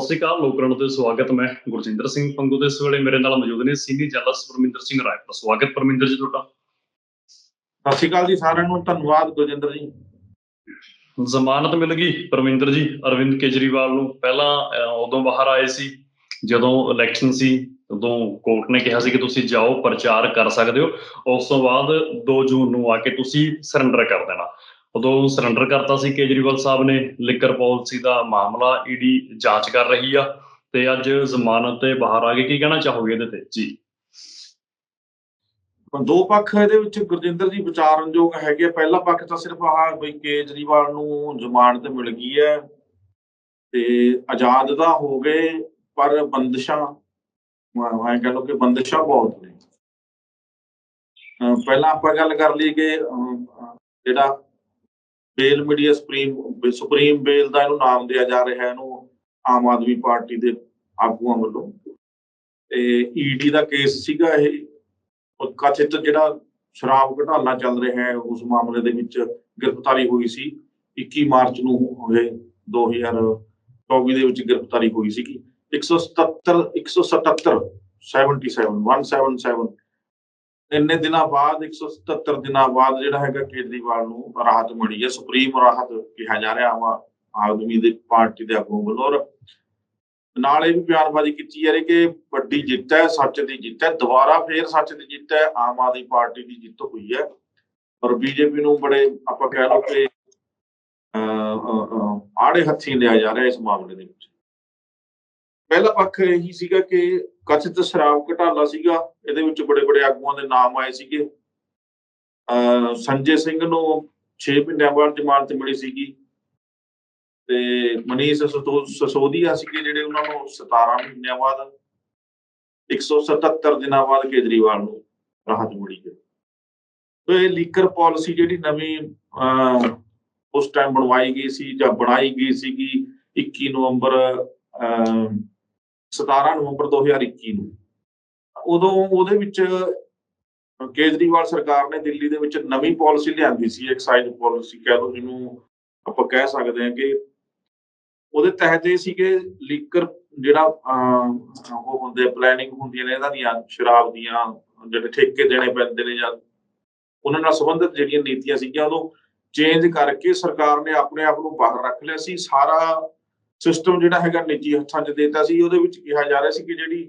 ਸਤਿ ਸ਼੍ਰੀ ਅਕਾਲ ਲੋਕਰਣ ਤੇ ਸਵਾਗਤ ਮੈਂ ਗੁਰਜਿੰਦਰ ਸਿੰਘ ਪੰਗੂ ਦੇ ਇਸ ਵੇਲੇ ਮੇਰੇ ਨਾਲ ਮੌਜੂਦ ਨੇ ਸੀਨੀਅਰ ਜਰਨਲਿਸਟ ਪਰਮਿੰਦਰ ਸਿੰਘ ਰਾਏਪੁਰ ਸਵਾਗਤ ਪਰਮਿੰਦਰ ਜੀ ਤੁਹਾਡਾ। ਸਤਿ ਸ਼੍ਰੀ ਅਕਾਲ ਜੀ ਸਾਰਿਆਂ ਨੂੰ ਧੰਨਵਾਦ ਗੁਰਜਿੰਦਰ ਜੀ। ਜ਼ਮਾਨਤ ਮਿਲ ਗਈ ਪਰਮਿੰਦਰ ਜੀ ਅਰਵਿੰਦ ਕੇਜਰੀਵਾਲ ਨੂੰ। ਪਹਿਲਾਂ ਉਦੋਂ ਬਾਹਰ ਆਏ ਸੀ ਜਦੋਂ ਇਲੈਕਸ਼ਨ ਸੀ ਉਦੋਂ ਕੋਰਟ ਨੇ ਕਿਹਾ ਸੀ ਕਿ ਤੁਸੀਂ ਜਾਓ ਪ੍ਰਚਾਰ ਕਰ ਸਕਦੇ ਹੋ। ਉਸ ਤੋਂ ਬਾਅਦ 2 ਜੂਨ ਨੂੰ ਆ ਕੇ ਤੁਸੀਂ ਸਰੈਂਡਰ ਕਰ ਦੇਣਾ। ਉਦੋਂ ਸਰੈਂਡਰ ਕਰਤਾ ਸੀ ਕੇਜਰੀਵਾਲ ਸਾਹਿਬ ਨੇ, ਲਿਕਰ ਪਾਲਿਸੀ ਦਾ ਮਾਮਲਾ ਈਡੀ ਜਾਂਚ ਕਰ ਰਹੀ ਆ ਤੇ ਅੱਜ ਜ਼ਮਾਨਤ ਤੇ ਬਾਹਰ ਆ ਗਏ। ਕੀ ਕਹਿਣਾ ਚਾਹੋਗੇ ਇਹਦੇ ਤੇ? ਜੀ। ਦੋ ਪੱਖ ਇਹਦੇ ਵਿੱਚ ਗੁਰਜਿੰਦਰ ਜੀ ਵਿਚਾਰਨਯੋਗ ਹੈਗੇ ਆ। ਪਹਿਲਾ ਪੱਖ ਤਾਂ ਸਿਰਫ ਆਹ ਬਈ ਕੇਜਰੀਵਾਲ ਨੂੰ ਜ਼ਮਾਨਤ ਮਿਲ ਗਈ ਹੈ ਤੇ ਆਜ਼ਾਦ ਤਾਂ ਹੋ ਗਏ, ਪਰ ਬੰਦਸ਼ਾਂ, ਮੈਂ ਕਹ ਲਓ ਕਿ ਬੰਦਸ਼ਾਂ ਬਹੁਤ ਨੇ। ਪਹਿਲਾਂ ਆਪਾਂ ਗੱਲ ਕਰ ਲਈ ਕਿ ਜਿਹੜਾ bail media supreme supreme bail ਦਾ ਇਹਨੂੰ ਨਾਮ ਦਿਆ ਜਾ ਰਿਹਾ ਹੈ ਇਹਨੂੰ ਆਮ ਆਦਮੀ ਪਾਰਟੀ ਦੇ ਆਗੂਆਂ ਵੱਲੋਂ। ਤੇ ਈਡੀ ਦਾ ਕੇਸ ਸੀਗਾ ਇਹ। ਕਥਿਤ ਜਿਹੜਾ ਸ਼ਰਾਬ ਘੁਟਾਲਾ ਚੱਲ ਰਿਹਾ ਹੈ, ਉਸ ਮਾਮਲੇ ਦੇ ਵਿੱਚ ਗ੍ਰਿਫਤਾਰੀ ਹੋਈ ਸੀ। 21 ਮਾਰਚ ਨੂੰ ਹੋਏ 2024 ਦੇ ਵਿੱਚ ਗ੍ਰਿਫਤਾਰੀ ਹੋਈ ਸੀਗੀ। 177 177 77 177 ਇੰਨੇ ਦਿਨਾਂ ਬਾਅਦ 177 ਦਿਨਾਂ ਬਾਅਦ ਜਿਹੜਾ ਹੈਗਾ ਕੇਜਰੀਵਾਲ ਨੂੰ ਰਾਹਤ ਮਿਲੀ ਹੈ। ਸੁਪਰੀਮ ਰਾਹਤ ਕਿਹਾ ਜਾ ਰਿਹਾ ਆਮ ਆਦਮੀ ਦੀ ਪਾਰਟੀ ਦੇ ਆਗੂ ਵੱਲੋਂ। ਔਰ ਨਾਲ ਇਹ ਵੀ ਬਿਆਨਬਾਜ਼ੀ ਕੀਤੀ ਜਾ ਰਹੀ ਕਿ ਵੱਡੀ ਜਿੱਤ ਹੈ ਸੱਚ ਦੀ ਜਿੱਤ ਹੈ ਦੁਬਾਰਾ ਫੇਰ ਸੱਚ ਦੀ ਜਿੱਤ ਹੈ ਆਮ ਆਦਮੀ ਪਾਰਟੀ ਦੀ ਜਿੱਤ ਹੋਈ ਹੈ। ਔਰ ਬੀਜੇਪੀ ਨੂੰ ਬੜੇ ਆਪਾਂ ਕਹਿ ਲਓ ਕਿ ਅਹ, ਆੜੇ ਹੱਥੀਂ ਲਿਆ ਜਾ ਰਿਹਾ ਇਸ ਮਾਮਲੇ ਦੇ ਵਿੱਚ। ਪਹਿਲਾ ਪੱਖ ਇਹੀ ਸੀਗਾ ਕਿ ਕਥਿਤ ਸ਼ਰਾਬ ਘਟਾਲਾ ਸੀਗਾ ਇਹਦੇ ਵਿੱਚ ਬੜੇ ਬੜੇ ਆਗੂਆਂ ਦੇ ਨਾਮ ਆਏ ਸੀਗੇ। ਅਹ, ਸੰਜੇ ਸਿੰਘ ਨੂੰ 6 ਮਹੀਨਿਆਂ ਬਾਅਦ ਜ਼ਮਾਨਤ ਮਿਲੀ ਸੀਗੀ। ਤੇ ਮਨੀਸ਼ ਸਸੋਦੀਆ ਸੀਗੇ ਜਿਹੜੇ ਉਹਨਾਂ ਨੂੰ 17 ਮਹੀਨਿਆਂ ਬਾਅਦ 177 ਦਿਨਾਂ ਬਾਅਦ ਕੇਜਰੀਵਾਲ ਨੂੰ ਰਾਹਤ ਮਿਲੀ ਹੈ। ਤੇ ਇਹ ਲੀਕਰ ਪਾਲਿਸੀ ਜਿਹੜੀ ਨਵੀਂ ਅਹ, ਉਸ ਟਾਈਮ ਬਣਵਾਈ ਗਈ ਸੀ ਜਾਂ ਬਣਾਈ ਗਈ ਸੀਗੀ 21 ਨਵੰਬਰ ਅਹ, 17 ਨਵੰਬਰ 2021 ਨੂੰ। ਉਦੋਂ ਉਹਦੇ ਵਿੱਚ ਕੇਜਰੀਵਾਲ ਸਰਕਾਰ ਨੇ ਦਿੱਲੀ ਦੇ ਵਿੱਚ ਨਵੀਂ ਪਾਲਿਸੀ ਲਿਆਂਦੀ ਸੀ ਐਕਸਾਈਜ਼ ਪਾਲਿਸੀ ਕਹਿ ਲਓ ਜਿਹਨੂੰ ਆਪਾਂ ਕਹਿ ਸਕਦੇ ਹਾਂ ਕਿ ਉਹਦੇ ਤਹਿਤ ਇਹ ਸੀ ਕਿ ਲੀਕਰ ਜਿਹੜਾ ਉਹ ਹੁੰਦੇ ਪਲੈਨਿੰਗ ਹੁੰਦੀਆਂ ਨੇ ਇਹਨਾਂ ਦੀਆਂ, ਸ਼ਰਾਬ ਦੀਆਂ, ਜਿਹੜੇ ਠੇਕੇ ਦੇਣੇ ਪੈਂਦੇ ਨੇ ਜਾਂ ਉਹਨਾਂ ਨਾਲ ਸੰਬੰਧਿਤ ਜਿਹੜੀਆਂ ਨੀਤੀਆਂ ਸੀਗੀਆਂ, ਉਦੋਂ ਚੇਂਜ ਕਰਕੇ ਸਰਕਾਰ ਨੇ ਆਪਣੇ ਆਪ ਨੂੰ ਬਾਹਰ ਰੱਖ ਲਿਆ ਸੀ। ਸਾਰਾ ਸਿਸਟਮ ਜਿਹੜਾ ਹੈਗਾ ਨਿੱਜੀ ਹੱਥਾਂ 'ਚ ਦੇਤਾ ਸੀ, ਉਹਦੇ ਵਿੱਚ ਕਿਹਾ ਜਾ ਰਿਹਾ ਸੀ ਕਿ ਜਿਹੜੀ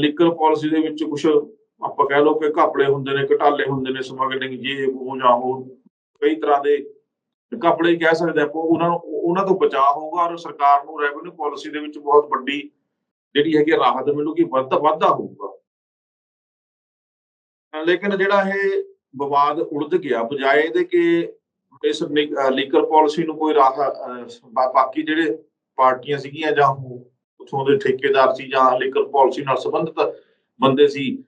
ਲੀਕਰ ਪਾਲਿਸੀ ਦੇ ਵਿੱਚ ਕੁਝ ਆਪਾਂ ਕਹਿ ਲਓ ਕਿ ਘਪਲੇ ਹੁੰਦੇ ਨੇ, ਘਟਾਲੇ ਹੁੰਦੇ ਨੇ, ਸਮਗਲਿੰਗ ਜੇ ਉਹ ਜਾਂ ਉਹ, ਕਈ ਤਰ੍ਹਾਂ ਦੇ ਕੱਪੜੇ ਕਹਿ ਸਕਦੇ ਆਪਾਂ, ਉਹਨਾਂ ਨੂੰ, ਉਹਨਾਂ ਤੋਂ ਬਚਾਅ ਹੋਊਗਾ ਔਰ ਸਰਕਾਰ ਨੂੰ ਰੈਵਨਿਊ ਪਾਲਿਸੀ ਦੇ ਵਿੱਚ ਬਹੁਤ ਵੱਡੀ ਜਿਹੜੀ ਹੈਗੀ ਆ ਰਾਹਤ ਮਿਲੂਗੀ, ਵੱਧ ਵਾਧਾ ਹੋਊਗਾ ਲੇਕਿਨ ਜਿਹੜਾ ਇਹ ਵਿਵਾਦ ਉਲਝ ਗਿਆ, ਬਜਾਏ ਦੇ ਕਿ ਇਸ ਲੀਗਲ ਪਾਲਿਸੀ ਨੂੰ ਕੋਈ ਰਾਹ ਬਾਕੀ ਜਿਹੜੇ ਪਾਰਟੀਆਂ ਸੀਗੀਆਂ ਜਾਂ ਉਹ ਉਥੋਂ ਦੇ ਠੇਕੇਦਾਰ ਸੀ ਜਾਂ ਲੀਗਲ ਪਾਲਿਸੀ ਨਾਲ ਸੰਬੰਧਿਤ ਬੰਦੇ ਸੀ,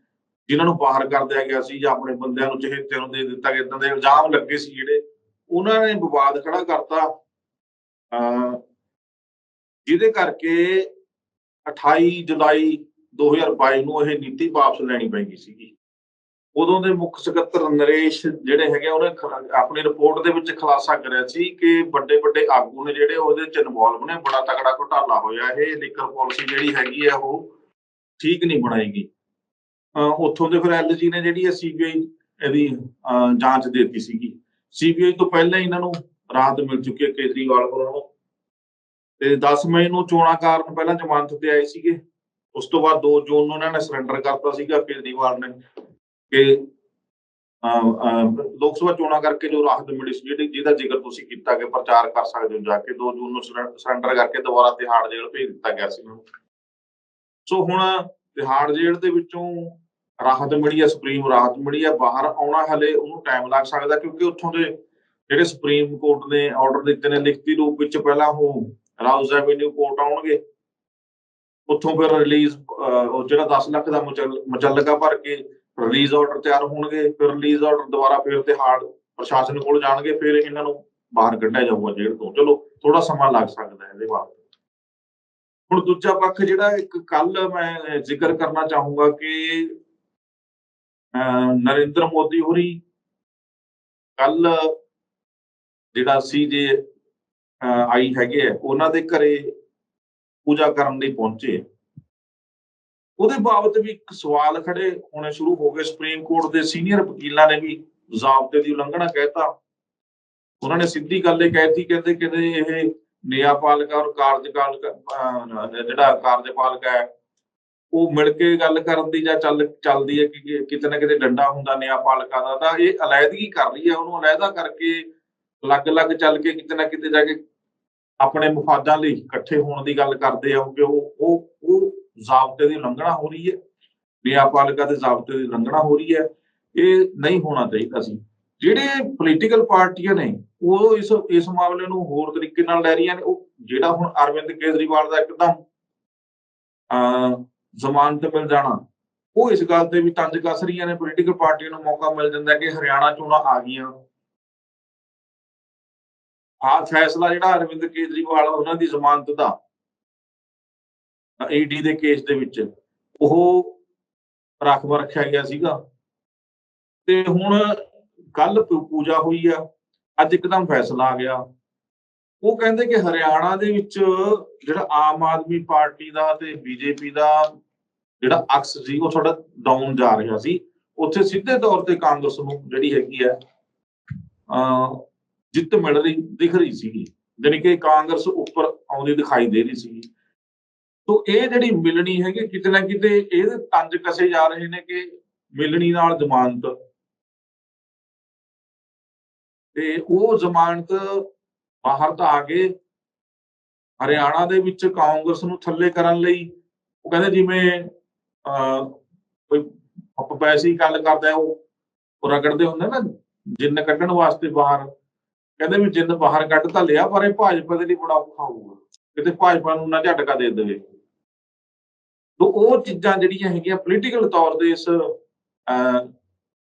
ਜਿਨ੍ਹਾਂ ਨੂੰ ਬਾਹਰ ਕਰ ਦਿਆ ਗਿਆ ਸੀ ਜਾਂ ਆਪਣੇ ਬੰਦਿਆਂ ਨੂੰ ਚਹੇਤਿਆਂ ਨੂੰ ਦੇ ਦਿੱਤਾ ਗਿਆ ਇਦਾਂ ਦੇ ਇਲਜ਼ਾਮ ਲੱਗੇ ਸੀ ਜਿਹੜੇ ਉਹਨਾਂ ਨੇ ਵਿਵਾਦ ਖੜਾ ਕਰਤਾ। ਅਹ ਜਿਹਦੇ ਕਰਕੇ 28 ਜੁਲਾਈ 2022 ਨੂੰ ਇਹ ਨੀਤੀ ਵਾਪਸ ਲੈਣੀ ਪੈਗੀ ਸੀਗੀ। ਉਦੋਂ ਦੇ ਮੁੱਖ ਸਕੱਤਰ ਨਰੇਸ਼ ਜਿਹੜੇ ਹੈਗੇ ਉਹਨੇ ਆਪਣੀ ਰਿਪੋਰਟ ਦੇ ਵਿੱਚ ਖੁਲਾਸਾ ਕਰਿਆ ਸੀ ਕਿ ਵੱਡੇ ਵੱਡੇ ਆਗੂ ਨੇ ਜਿਹੜੇ ਉਹਦੇ ਚ ਇਨਵੋਲਵ ਨੇ, ਬੜਾ ਤਕੜਾ ਘੁਟਾਲਾ ਹੋਇਆ ਇਹ ਲਿਕਰ ਪਾਲਿਸੀ ਜਿਹੜੀ ਹੈਗੀ ਆ ਉਹ ਠੀਕ ਨਹੀਂ ਬਣਾਏਗੀ। ਉੱਥੋਂ ਦੇ ਫਿਰ ਐਲਜੀ ਨੇ ਜਿਹੜੀ ਹੈ ਸੀਬੀਆਈ ਇਹਦੀ ਜਾਂਚ ਦਿੱਤੀ ਸੀਗੀ। ਸੀਬੀਆਈ ਤੋਂ ਪਹਿਲਾਂ ਇਹਨਾਂ ਨੂੰ ਰਾਹਤ ਮਿਲ ਚੁੱਕੀ ਹੈ ਕੇਜਰੀਵਾਲ ਵੱਲੋਂ ਨੂੰ। ਤੇ 10 ਮਈ ਨੂੰ ਚੋਣਾਂ ਕਾਰਨ ਪਹਿਲਾਂ ਜ਼ਮਾਨਤ ਤੇ ਆਏ ਸੀਗੇ। ਉਸ ਤੋਂ ਬਾਅਦ 2 ਜੂਨ ਨੂੰ ਇਹਨਾਂ ਨੇ ਸਰੈਂਡਰ ਕਰਤਾ ਸੀਗਾ, ਕੇਜਰੀਵਾਲ ਨੇ। ਕਿ ਲੋਕ ਸਭਾ ਚੋਣਾਂ ਕਰਕੇ ਜੋ ਰਾਹਤ ਮਿਲੀ ਸੀ, ਜਿਹੜੀ ਜਿਹਦਾ ਜ਼ਿਕਰ ਤੁਸੀਂ ਕੀਤਾ ਕਿ ਪ੍ਰਚਾਰ ਕਰ ਸਕਦੇ ਹੋ ਜਾ ਕੇ 2 ਜੂਨ ਨੂੰ ਸਰੈਂਡਰ ਕਰਕੇ ਦੁਬਾਰਾ ਤਿਹਾੜ ਜੇਲ੍ਹ ਭੇਜ ਦਿੱਤਾ ਗਿਆ ਸੀ ਇਹਨਾਂ ਸੋ ਹੁਣ ਤਿਹਾੜ ਜੇਲ੍ਹ ਦੇ ਵਿੱਚੋਂ ਰਾਹਤ ਮਿਲੀ ਹੈ, ਸੁਪਰੀਮ ਰਾਹਤ ਮਿਲੀ ਹੈ, ਬਾਹਰ ਆਉਣਾ ਹਲੇ ਉਹਨੂੰ ਟਾਈਮ ਲੱਗ ਸਕਦਾ ਕਿਉਂਕਿ ਉੱਥੋਂ ਦੇ ਜਿਹੜੇ ਸੁਪਰੀਮ ਕੋਰਟ ਨੇ ਆਰਡਰ ਦਿੱਤੇ ਨੇ, ਲਿਖਤੀ ਰੂਪ ਵਿੱਚ ਪਹਿਲਾਂ ਉਹ ਰਾਉਜ਼ ਐਵਨਿਊ ਕੋਰਟ ਆਉਣਗੇ। ਉੱਥੋਂ ਫਿਰ ਰਿਲੀਜ਼ ਉਹ ਜਿਹੜਾ 10 ਲੱਖ ਦਾ ਮੁਚਲ- ਭਰ ਕੇ ਰਿਲੀਜ਼ ਆਰਡਰ ਤਿਆਰ ਹੋਣਗੇ, ਫਿਰ ਰਿਲੀਜ਼ ਆਰਡਰ ਦੁਬਾਰਾ ਫਿਰ ਤਿਹਾੜ ਪ੍ਰਸ਼ਾਸਨ ਕੋਲ ਜਾਣਗੇ, ਫਿਰ ਇਹਨਾਂ ਨੂੰ ਬਾਹਰ ਕੱਢਿਆ ਜਾਊਗਾ ਜੇਲ੍ਹ ਤੋਂ। ਚਲੋ ਥੋੜਾ ਸਮਾਂ ਲੱਗ ਸਕਦਾ ਹੈ ਇਹਦੇ ਵਾਸਤੇ ਹੁਣ ਦੂਜਾ ਪੱਖ ਜਿਹੜਾ ਇੱਕ ਕੱਲ ਮੈਂ ਜ਼ਿਕਰ ਕਰਨਾ ਚਾਹੂੰਗਾ ਕਿ, ਅਹ, ਨਰਿੰਦਰ ਮੋਦੀ ਹੋਰੀ ਕੱਲ ਜਿਹੜਾ ਸੀ ਜੇ ਆਈ ਹੈਗੇ ਆ, ਉਹਨਾਂ ਦੇ ਘਰੇ ਪੂਜਾ ਕਰਨ ਲਈ ਪਹੁੰਚੇ ਉਹਦੇ ਬਾਬਤ ਵੀ ਇੱਕ ਸਵਾਲ ਖੜੇ ਹੋਣੇ ਸ਼ੁਰੂ ਹੋ ਗਏ। ਸੁਪਰੀਮ ਕੋਰਟ ਦੇ ਸੀਨੀਅਰ ਵਕੀਲਾਂ ਨੇ ਵੀ ਜ਼ਾਬਤੇ ਦੀ ਉਲੰਘਣਾ ਕਹਿਤਾ। ਉਹਨਾਂ ਨੇ ਸਿੱਧੀ ਗੱਲ ਇਹ ਕਹਿਤੀ, ਕਹਿੰਦੇ ਕਹਿੰਦੇ ਇਹ ਨਿਆਂਪਾਲਕਾ ਔਰ ਕਾਰਜਕਾਲ ਜਿਹੜਾ ਕਾਰਜਪਾਲਕਾ ਹੈ, ਉਹ ਮਿਲ ਕੇ ਗੱਲ ਕਰਨ ਦੀ ਜਾਂ ਚੱਲ, ਚੱਲਦੀ ਹੈ ਕਿ ਕਿਤੇ ਨਾ ਕਿਤੇ ਡੰਡਾ ਹੁੰਦਾ ਨਿਆਂਪਾਲਕਾ ਦਾ। ਤਾਂ ਇਹ ਅਲੈਦਗੀ ਕਰ ਰਹੀ ਹੈ। ਉਹਨੂੰ ਅਲੈਦਾ ਕਰਕੇ ਅਲੱਗ-ਅਲੱਗ ਚੱਲ ਕੇ ਕਿਤੇ ਨਾ ਕਿਤੇ ਜਾ ਕੇ ਆਪਣੇ ਮੁਫਾਦਾਂ ਲਈ ਇਕੱਠੇ ਹੋਣ ਦੀ ਗੱਲ ਕਰਦੇ ਆ ਕਿ ਉਹ ਉਹ ਉਹ ਜ਼ਾਬਤੇ ਦੀ ਉਲੰਘਣਾ ਹੋ ਰਹੀ ਹੈ ਨਿਆਂਪਾਲਕਾ ਦੇ ਜ਼ਾਬਤੇ ਦੀ ਉਲੰਘਣਾ ਹੋ ਰਹੀ ਹੈ, ਇਹ ਨਹੀਂ ਹੋਣਾ ਚਾਹੀਦਾ ਸੀ। ਜਿਹੜੇ ਪੋਲੀਟੀਕਲ ਪਾਰਟੀਆਂ ਨੇ, ਉਹ ਇਸ ਇਸ ਮਾਮਲੇ ਨੂੰ ਹੋਰ ਤਰੀਕੇ ਨਾਲ ਲੈ ਰਹੀਆਂ ਨੇ, ਉਹ ਜਿਹੜਾ ਹੁਣ ਅਰਵਿੰਦ ਕੇਜਰੀਵਾਲ ਦਾ ਇੱਕਦਮ, ਅਹ, ਜ਼ਮਾਨਤ ਮਿਲ ਜਾਣਾ, ਉਹ ਇਸ ਗੱਲ ਤੇ ਵੀ ਤੰਜ ਕੱਸ ਰਹੀਆਂ ਨੇ ਪੋਲੀਟੀਕਲ ਪਾਰਟੀਆਂ ਨੂੰ ਮੌਕਾ ਮਿਲ ਜਾਂਦਾ ਕਿ ਹਰਿਆਣਾ ਚੋਣਾਂ ਆ ਗਈਆਂ। ਆਹ ਫੈਸਲਾ ਜਿਹੜਾ ਅਰਵਿੰਦ ਕੇਜਰੀਵਾਲ ਉਹਨਾਂ ਦੀ ਜ਼ਮਾਨਤ ਦਾ ਈਡੀ ਦੇ ਕੇਸ ਦੇ ਵਿੱਚ ਉਹ ਰਾਖਵਾ ਰੱਖਿਆ ਗਿਆ ਸੀਗਾ। ਤੇ ਹੁਣ ਕੱਲ ਪੂਜਾ ਹੋਈ ਆ, ਅੱਜ ਇੱਕਦਮ ਫੈਸਲਾ ਆ ਗਿਆ। ਉਹ ਕਹਿੰਦੇ ਕਿ ਹਰਿਆਣਾ ਦੇ ਵਿੱਚ ਜਿਹੜਾ ਆਮ ਆਦਮੀ ਪਾਰਟੀ ਦਾ ਤੇ ਬੀਜੇਪੀ ਦਾ ਜਿਹੜਾ ਅਕਸ ਸੀ, ਉਹ ਥੋੜਾ ਡਾਊਨ ਜਾ ਰਿਹਾ ਸੀ। ਉੱਥੇ ਸਿੱਧੇ ਤੌਰ ਤੇ ਕਾਂਗਰਸ ਨੂੰ ਜਿਹੜੀ ਹੈਗੀ ਹੈ ਅਹ ਜਿੱਤ ਮਿਲ ਰਹੀ, ਦਿਖ ਰਹੀ ਸੀਗੀ। ਜਾਣੀ ਕਿ ਕਾਂਗਰਸ ਉੱਪਰ ਆਉਂਦੀ ਦਿਖਾਈ ਦੇ ਰਹੀ ਸੀ ਤੋ ਇਹ ਜਿਹੜੀ ਮਿਲਣੀ ਹੈਗੀ, ਕਿਤੇ ਨਾ ਕਿਤੇ ਇਹਦੇ ਤੰਜ ਕਸੇ ਜਾ ਰਹੇ ਨੇ ਕਿ ਮਿਲਣੀ ਨਾਲ ਜ਼ਮਾਨਤ। ਤੇ ਉਹ ਜ਼ਮਾਨਤ ਬਾਹਰ ਤਾਂ ਆ ਗਏ। ਹਰਿਆਣਾ ਦੇ ਵਿੱਚ ਕਾਂਗਰਸ ਨੂੰ ਥੱਲੇ ਕਰਨ ਲਈ ਉਹ ਕਹਿੰਦੇ ਜਿਵੇਂ, ਅਹ, ਕੋਈ ਪੈਸੇ ਹੀ ਗੱਲ ਕਰਦਾ ਉਹ ਰਗੜਦੇ ਹੁੰਦੇ ਨਾ, ਜਿੰਨ ਕੱਢਣ ਵਾਸਤੇ ਬਾਹਰ। ਕਹਿੰਦੇ ਵੀ ਜਿੰਨ ਬਾਹਰ ਕੱਢ ਤਾਂ ਲਿਆ, ਪਰ ਇਹ ਭਾਜਪਾ ਦੇ ਲਈ ਬੜਾ ਔਖਾ ਹੋਊਗਾ। ਕਿਤੇ ਭਾਜਪਾ ਨੂੰ ਨਾ ਝਟਕਾ ਦੇ ਦੇਵੇ। ਤੋ ਉਹ ਚੀਜ਼ਾਂ ਜਿਹੜੀਆਂ ਹੈਗੀਆਂ ਪੋਲੀਟੀਕਲ ਤੌਰ ਤੇ ਇਸ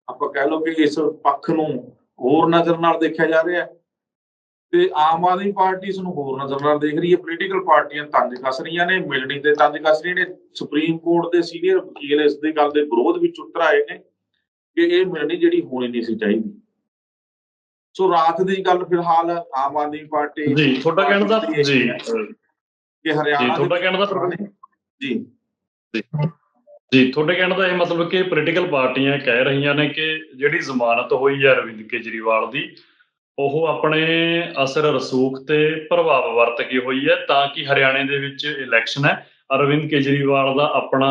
ਆਪਾਂ ਕਹਿ ਲਓ ਕਿ ਇਸ ਪੱਖ ਨੂੰ ਹੋਰ ਨਜ਼ਰ ਨਾਲ ਦੇਖਿਆ ਜਾ ਰਿਹਾ ਹੈ। ਤੇ ਆਮ ਆਦਮੀ ਪਾਰਟੀ ਇਸ ਨੂੰ ਹੋਰ ਨਜ਼ਰ ਨਾਲ ਦੇਖ ਰਹੀ ਹੈ। ਪੋਲੀਟੀਕਲ ਪਾਰਟੀਆਂ ਤੰਜ ਕੱਸ ਰਹੀਆਂ ਨੇ ਮਿਲਣੀ ਤੇ ਤੰਜ ਕੱਸ ਰਹੀਆਂ ਨੇ। ਸੁਪਰੀਮ ਕੋਰਟ ਦੇ ਸੀਨੀਅਰ ਵਕੀਲ ਇਸ ਦੀ ਗੱਲ ਦੇ ਵਿਰੋਧ ਵਿੱਚ ਉਤਰ ਆਏ ਨੇ ਕਿ ਇਹ ਮਿਲਣੀ ਜਿਹੜੀ ਹੋਣੀ ਨਹੀਂ ਸੀ ਚਾਹੀਦੀ। ਸੋ ਰਾਤ ਦੀ ਗੱਲ ਫਿਲਹਾਲ ਆਮ ਆਦਮੀ ਪਾਰਟੀ ਜੀ ਤੁਹਾਡਾ ਕਹਿਣ ਦਾ ਜੀ। ਕਿ ਹਰਿਆਣਾ ਤੁਹਾਡਾ ਕਹਿਣ ਦਾ ਜੀ। ਜੀ। ਤੁਹਾਡੇ ਕਹਿਣ ਦਾ ਇਹ ਮਤਲਬ ਕਿ ਪੋਲੀਟੀਕਲ ਪਾਰਟੀਆਂ ਕਹਿ ਰਹੀਆਂ ਨੇ ਕਿ ਜਿਹੜੀ ਜ਼ਮਾਨਤ ਹੋਈ ਹੈ ਅਰਵਿੰਦ ਕੇਜਰੀਵਾਲ ਦੀ, ਉਹ ਆਪਣੇ ਅਸਰ ਰਸੂਖ ਤੇ ਪ੍ਰਭਾਵ ਵਰਤ ਕੇ ਹੋਈ ਹੈ ਤਾਂ ਕਿ ਹਰਿਆਣੇ ਦੇ ਵਿੱਚ ਇਲੈਕਸ਼ਨ ਹੈ। ਅਰਵਿੰਦ ਕੇਜਰੀਵਾਲ ਦਾ ਆਪਣਾ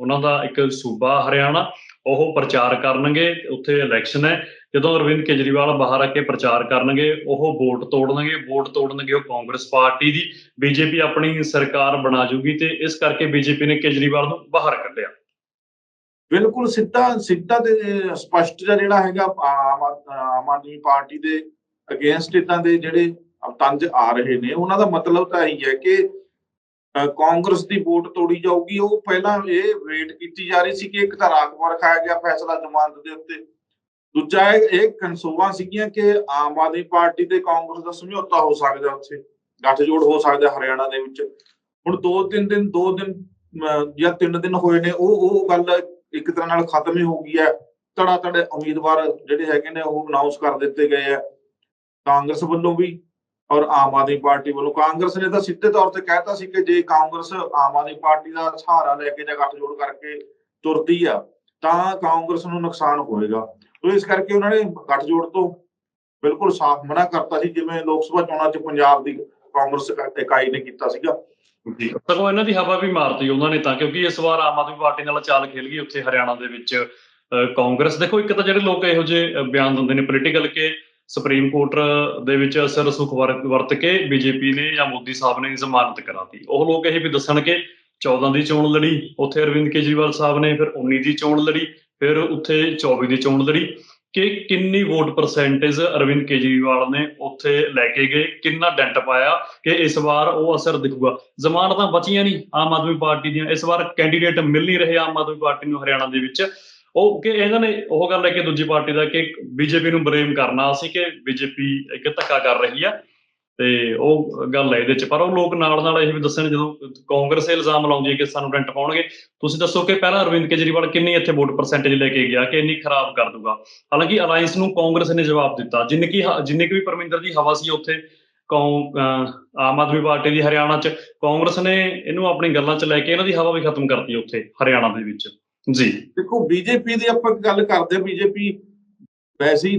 ਉਹਨਾਂ ਦਾ ਇੱਕ ਸੂਬਾ ਹਰਿਆਣਾ, ਉਹ ਪ੍ਰਚਾਰ ਕਰਨਗੇ, ਉੱਥੇ ਇਲੈਕਸ਼ਨ ਹੈ। ਜਦੋਂ ਅਰਵਿੰਦ ਕੇਜਰੀਵਾਲ ਬਾਹਰ ਆ ਕੇ ਪ੍ਰਚਾਰ ਕਰਨਗੇ, ਉਹ ਵੋਟ ਤੋੜਨਗੇ ਵੋਟ ਤੋੜਨਗੇ ਉਹ ਕਾਂਗਰਸ ਪਾਰਟੀ ਦੀ, ਬੀਜੇਪੀ ਆਪਣੀ ਸਰਕਾਰ ਬਣਾ ਜੂਗੀ ਤੇ ਇਸ ਕਰਕੇ ਬੀਜੇਪੀ ਨੇ ਕੇਜਰੀਵਾਲ ਨੂੰ ਬਾਹਰ ਕੱਢਿਆ। ਬਿਲਕੁਲ ਸਿੱਧਾ ਸਿੱਧਾ ਤੇ ਸਪਸ਼ਟ ਜਿਹੜਾ ਹੈਗਾ, ਆਮ ਆਦਮੀ ਪਾਰਟੀ ਦੇ ਅਗੇਂਸਟ ਇਦਾਂ ਦੇ ਜਿਹੜੇ ਤੰਜ ਆ ਰਹੇ ਨੇ, ਉਹਨਾਂ ਦਾ ਮਤਲਬ ਤਾਂ ਇਹੀ ਹੈ ਕਿ ਕਾਂਗਰਸ ਦੀ ਵੋਟ ਤੋੜੀ ਜਾਊਗੀ। ਉਹ ਪਹਿਲਾਂ ਇਹ ਵੇਟ ਕੀਤੀ ਜਾ ਰਹੀ ਸੀ ਕਿ ਇੱਕ ਤਾਂ ਰਾਖਵਾ ਰਖਾਇਆ ਗਿਆ ਫੈਸਲਾ ਜ਼ਮਾਨਤ ਦੇ ਉੱਤੇ। ਦੂਜਾ ਇਹ ਇਹ ਸੀਗੀਆਂ ਕਿ ਆਮ ਆਦਮੀ ਪਾਰਟੀ ਤੇ ਕਾਂਗਰਸ ਦਾ ਸਮਝੌਤਾ ਹੋ ਸਕਦਾ ਉੱਥੇ, ਗੱਠਜੋੜ ਹੋ ਸਕਦਾ ਹਰਿਆਣਾ ਦੇ ਵਿੱਚ। ਹੁਣ ਦੋ ਤਿੰਨ ਦਿਨ, ਦੋ ਦਿਨ ਜਾਂ ਤਿੰਨ ਦਿਨ ਹੋਏ ਨੇ, ਉਹ ਉਹ ਗੱਲ ਇੱਕ ਤਰ੍ਹਾਂ ਨਾਲ ਖਤਮ ਹੀ ਹੋ ਗਈ ਹੈ। ਧੜਾ ਧੜੇ ਉਮੀਦਵਾਰ ਜਿਹੜੇ ਹੈਗੇ ਨੇ, ਉਹ ਅਨਾਉਂਸ ਕਰ ਦਿੱਤੇ ਗਏ ਆ ਕਾਂਗਰਸ ਵੱਲੋਂ ਵੀ ਔਰ ਆਮ ਆਦਮੀ ਪਾਰਟੀ ਵੱਲੋਂ। ਕਾਂਗਰਸ ਨੇ ਤਾਂ ਸਿੱਧੇ ਤੌਰ ਤੇ ਕਹਿਤਾ ਸੀ ਕਿ ਜੇ ਕਾਂਗਰਸ ਆਮ ਆਦਮੀ ਪਾਰਟੀ ਦਾ ਸਹਾਰਾ ਲੈ ਕੇ ਜਾਂ ਗੱਠਜੋੜ ਕਰਕੇ ਤੁਰਦੀ ਆ, ਤਾਂ ਕਾਂਗਰਸ ਨੂੰ ਨੁਕਸਾਨ ਹੋਏਗਾ। ਤੋ ਇਸ ਕਰਕੇ ਉਹਨਾਂ ਨੇ ਗੱਠਜੋੜ ਤੋਂ ਬਿਲਕੁਲ ਸਾਫ਼ ਮਨਾ ਕਰਤਾ ਸੀ, ਜਿਵੇਂ ਲੋਕ ਸਭਾ ਚੋਣਾਂ 'ਚ ਪੰਜਾਬ ਦੀ ਕਾਂਗਰਸ ਇਕਾਈ ਨੇ ਕੀਤਾ ਸੀਗਾ। ਜੀ ਸਗੋਂ ਇਹਨਾਂ ਦੀ ਹਵਾ ਵੀ ਮਾਰਤੀ ਉਹਨਾਂ ਨੇ ਤਾਂ, ਕਿਉਂਕਿ ਇਸ ਵਾਰ ਆਮ ਆਦਮੀ ਪਾਰਟੀ ਨਾਲ ਚਾਲ ਖੇਲ ਗਈ ਉੱਥੇ ਹਰਿਆਣਾ ਦੇ ਵਿੱਚ ਕਾਂਗਰਸ। ਦੇਖੋ, ਇੱਕ ਤਾਂ ਜਿਹੜੇ ਲੋਕ ਇਹੋ ਜਿਹੇ ਬਿਆਨ ਦਿੰਦੇ ਨੇ ਪੋਲੀਟੀਕਲ ਕੇ, ਸੁਪਰੀਮ ਕੋਰਟ ਦੇ ਵਿੱਚ ਅਸਰ ਸੁਖ ਵਰਤ ਕੇ ਬੀਜੇਪੀ ਨੇ ਜਾਂ ਮੋਦੀ ਸਾਹਿਬ ਨੇ ਜ਼ਮਾਨਤ ਕਰਾਤੀ। ਉਹ ਲੋਕ ਇਹ ਵੀ ਦੱਸਣ ਦੱਸਣਗੇ 14 ਦੀ ਚੋਣ ਲੜੀ, ਉੱਥੇ ਅਰਵਿੰਦ ਕੇਜਰੀਵਾਲ ਸਾਹਿਬ ਨੇ, ਫਿਰ 19 ਦੀ ਚੋਣ ਲੜੀ ਫਿਰ ਉੱਥੇ 24 ਦੀ ਚੋਣ ਲੜੀ ਕਿ ਕਿੰਨੀ ਵੋਟ ਪਰਸੈਂਟੇਜ ਅਰਵਿੰਦ ਕੇਜਰੀਵਾਲ ਨੇ ਉੱਥੇ ਲੈ ਕੇ ਗਏ, ਕਿੰਨਾ ਡੈਂਟ ਪਾਇਆ ਕਿ ਇਸ ਵਾਰ ਉਹ ਅਸਰ ਦਿਖੂਗਾ। ਜ਼ਮਾਨਤਾਂ ਬਚੀਆਂ ਨਹੀਂ ਆਮ ਆਦਮੀ ਪਾਰਟੀ ਦੀਆਂ, ਇਸ ਵਾਰ ਕੈਂਡੀਡੇਟ ਮਿਲ ਨਹੀਂ ਰਹੇ ਆਮ ਆਦਮੀ ਪਾਰਟੀ ਨੂੰ ਹਰਿਆਣਾ ਦੇ ਵਿੱਚ। ਉਹ ਕਿ ਇਹਨਾਂ ਨੇ ਉਹ ਗੱਲ ਹੈ ਕਿ ਦੂਜੀ ਪਾਰਟੀ ਦਾ ਕਿ ਬੀਜੇਪੀ ਨੂੰ ਬਲੇਮ ਕਰਨਾ ਸੀ ਕਿ ਬੀਜੇਪੀ ਇੱਕ ਧੱਕਾ ਕਰ ਰਹੀ ਆ। ਤੇ ਉਹ ਗੱਲ ਹੈ ਇਹਦੇ ਚ। ਪਰ ਉਹ ਲੋਕ ਨਾਲ ਨਾਲ ਇਹ ਵੀ ਦੱਸਣ ਜਦੋਂ ਕਾਂਗਰਸ ਇਲਜ਼ਾਮ ਲਾਉਂਦੀ ਹੈ ਕਿ ਸਾਨੂੰ ਡੈਂਟ ਪਾਉਣਗੇ, ਤੁਸੀਂ ਦੱਸੋ ਕਿ ਪਹਿਲਾਂ ਅਰਵਿੰਦ ਕੇਜਰੀਵਾਲ ਕਿੰਨੀ ਇੱਥੇ ਵੋਟ ਪਰਸੈਂਟੇਜ ਲੈ ਕੇ ਗਿਆ ਕਿ ਇੰਨੀ ਖਰਾਬ ਕਰ ਦੂਗਾ? ਹਾਲਾਂਕਿ ਅਲਾਈਅੰਸ ਨੂੰ ਕਾਂਗਰਸ ਨੇ ਜਵਾਬ ਦਿੱਤਾ। ਜਿੰਨੇ ਕੀ ਜਿੰਨੇ ਕੁ ਵੀ ਪਰਮਿੰਦਰ ਦੀ ਹਵਾ ਸੀ ਉੱਥੇ, ਕੌਂ ਆਮ ਆਦਮੀ ਪਾਰਟੀ ਦੀ ਹਰਿਆਣਾ 'ਚ, ਕਾਂਗਰਸ ਨੇ ਇਹਨੂੰ ਆਪਣੀ ਗੱਲਾਂ 'ਚ ਲੈ ਕੇ ਇਹਨਾਂ ਦੀ ਹਵਾ ਵੀ ਖਤਮ ਕਰਤੀ ਉੱਥੇ, ਹਰਿਆਣਾ ਦੇ ਵਿੱਚ। ਜੀ। ਦੇਖੋ, ਬੀਜੇਪੀ ਦੀ ਆਪਾਂ ਗੱਲ ਕਰਦੇ ਬੀਜੇਪੀ ਵੈਸੇ ਹੀ